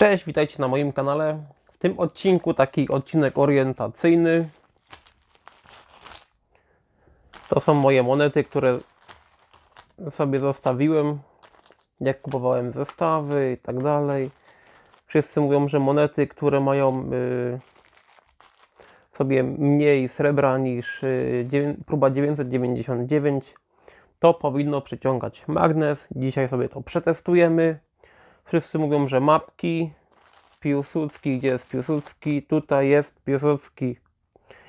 Cześć, witajcie na moim kanale. W tym odcinku taki odcinek orientacyjny. To są moje monety, które sobie zostawiłem, jak kupowałem zestawy i tak dalej. Wszyscy mówią, że monety, które mają y, sobie mniej srebra niż y, dziewię- próba 999, to powinno przyciągać magnes. Dzisiaj sobie to przetestujemy. Wszyscy mówią, że mapki. Piłsudski, gdzie jest Piłsudski? Tutaj jest Piłsudski.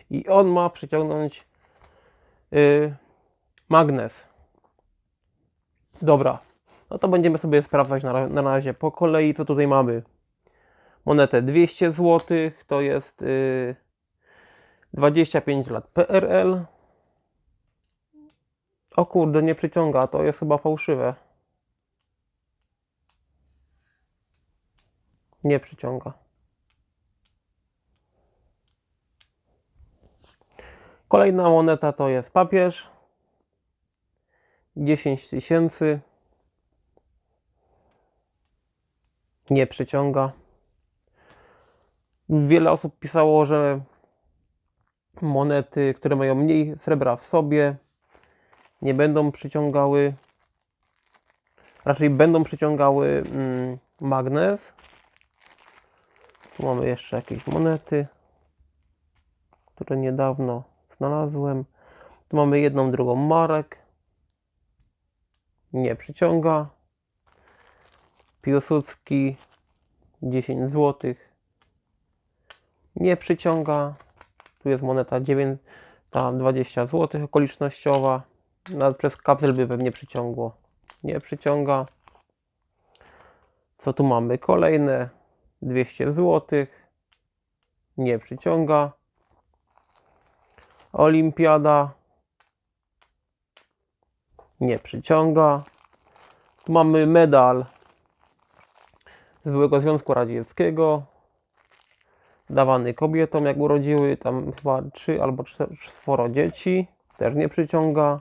I on ma przyciągnąć y, magnes. Dobra. No to będziemy sobie sprawdzać na, na razie po kolei, co tutaj mamy. Monetę 200 zł, to jest y, 25 lat PRL. O kurde, nie przyciąga, to jest chyba fałszywe. Nie przyciąga. Kolejna moneta to jest papież. 10 tysięcy. Nie przyciąga. Wiele osób pisało, że monety, które mają mniej srebra w sobie, nie będą przyciągały, raczej będą przyciągały mm, magnes. Tu mamy jeszcze jakieś monety, które niedawno znalazłem. Tu mamy jedną, drugą marek. Nie przyciąga. Piłsudski 10 zł. Nie przyciąga. Tu jest moneta 9, ta 20 zł okolicznościowa. Nawet przez kapsel by pewnie przyciągło. Nie przyciąga. Co tu mamy? Kolejne 200 zł. Nie przyciąga. Olimpiada. Nie przyciąga. Tu mamy medal z byłego Związku Radzieckiego. Dawany kobietom, jak urodziły tam chyba 3 albo 4 dzieci. Też nie przyciąga.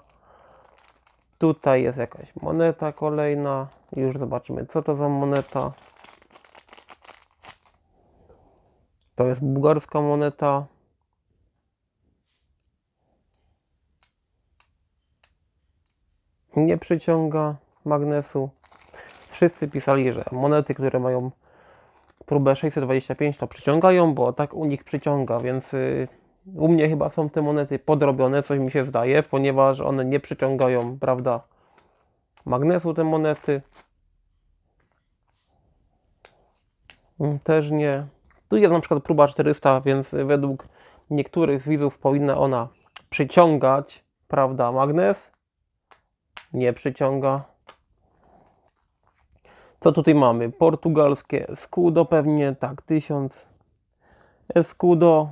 Tutaj jest jakaś moneta kolejna. Już zobaczymy, co to za moneta. To jest bułgarska moneta. Nie przyciąga magnesu. Wszyscy pisali, że monety, które mają próbę 625 to przyciągają, bo tak u nich przyciąga, więc y, u mnie chyba są te monety podrobione, coś mi się zdaje, ponieważ one nie przyciągają, prawda, magnesu te monety. Mm, Też nie. Tu jest na przykład próba 400, więc według niektórych widzów powinna ona przyciągać, prawda, magnes. Nie przyciąga. Co tutaj mamy? Portugalskie Escudo pewnie, tak, 1000. Escudo.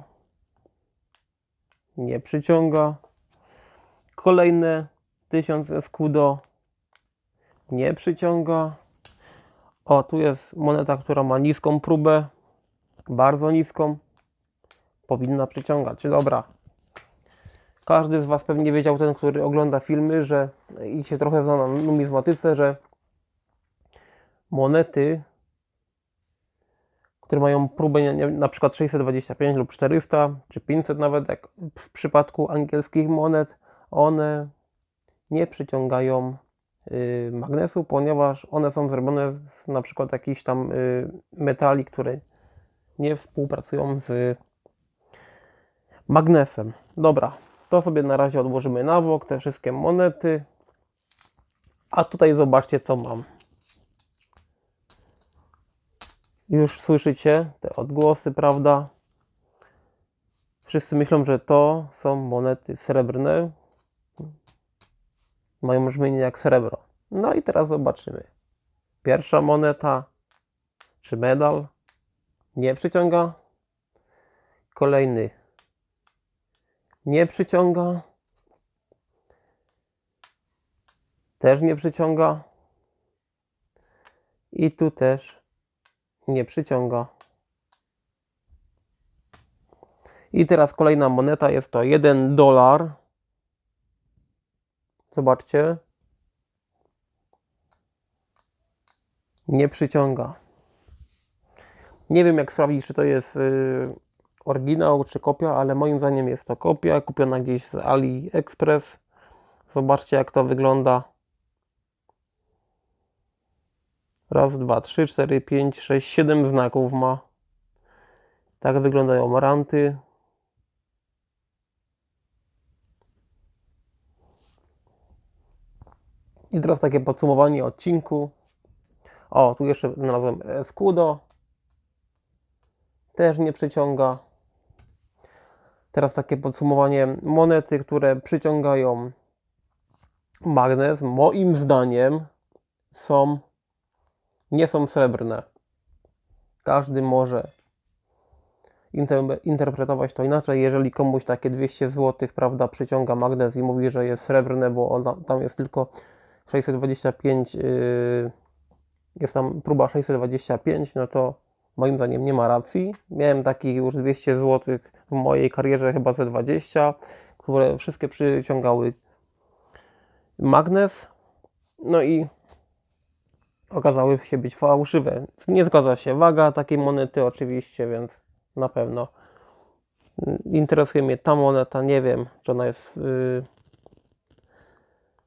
Nie przyciąga. Kolejne 1000 Escudo. Nie przyciąga. O, tu jest moneta, która ma niską próbę. Bardzo niską. Powinna przyciągać. Dobra. Każdy z Was pewnie wiedział, ten, który ogląda filmy, że i się trochę zna na numizmatyce, że monety, które mają próbę na przykład 625 lub 400 czy 500 nawet, jak w przypadku angielskich monet, one nie przyciągają y, magnesu, ponieważ one są zrobione z na przykład jakichś tam y, metali, które nie współpracują z magnesem. Dobra, to sobie na razie odłożymy na bok, te wszystkie monety. A tutaj zobaczcie, co mam. Już słyszycie te odgłosy, prawda? Wszyscy myślą, że to są monety srebrne. Mają brzmienie jak srebro. No i teraz zobaczymy. Pierwsza moneta, czy medal, nie przyciąga. Kolejny, nie przyciąga. Też nie przyciąga. I tu też nie przyciąga. I teraz kolejna moneta jest to 1 dolar. Zobaczcie. Nie przyciąga. Nie wiem jak sprawdzić, czy to jest y, oryginał, czy kopia, ale moim zdaniem jest to kopia, kupiona gdzieś z AliExpress. Zobaczcie jak to wygląda. Raz, dwa, trzy, cztery, pięć, sześć, siedem znaków ma. Tak wyglądają ranty. I teraz takie podsumowanie odcinku. O, tu jeszcze znalazłem Escudo. Też nie przyciąga. Teraz takie podsumowanie. Monety, które przyciągają magnes, moim zdaniem są nie są srebrne. Każdy może inter- interpretować to inaczej. Jeżeli komuś takie 200 zł, prawda, przyciąga magnes i mówi, że jest srebrne, bo ona, tam jest tylko 625, yy, jest tam próba 625, no to moim zdaniem nie ma racji. Miałem takich już 200 zł w mojej karierze, chyba ze 20, które wszystkie przyciągały magnes. No i okazały się być fałszywe. Nie zgadza się waga takiej monety oczywiście, więc na pewno interesuje mnie ta moneta. Nie wiem, czy ona jest yy,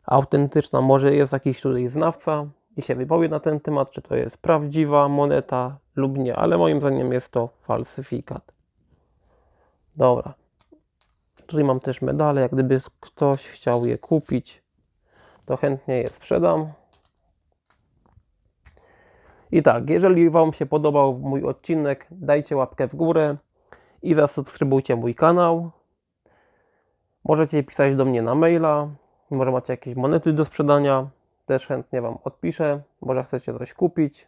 autentyczna. Może jest jakiś tutaj znawca i się wypowie na ten temat, czy to jest prawdziwa moneta lub nie, ale moim zdaniem jest to falsyfikat. Dobra. Tutaj mam też medale, jak gdyby ktoś chciał je kupić, to chętnie je sprzedam. I tak, jeżeli Wam się podobał mój odcinek, dajcie łapkę w górę i zasubskrybujcie mój kanał. Możecie pisać do mnie na maila, może macie jakieś monety do sprzedania, też chętnie Wam odpiszę, może chcecie coś kupić.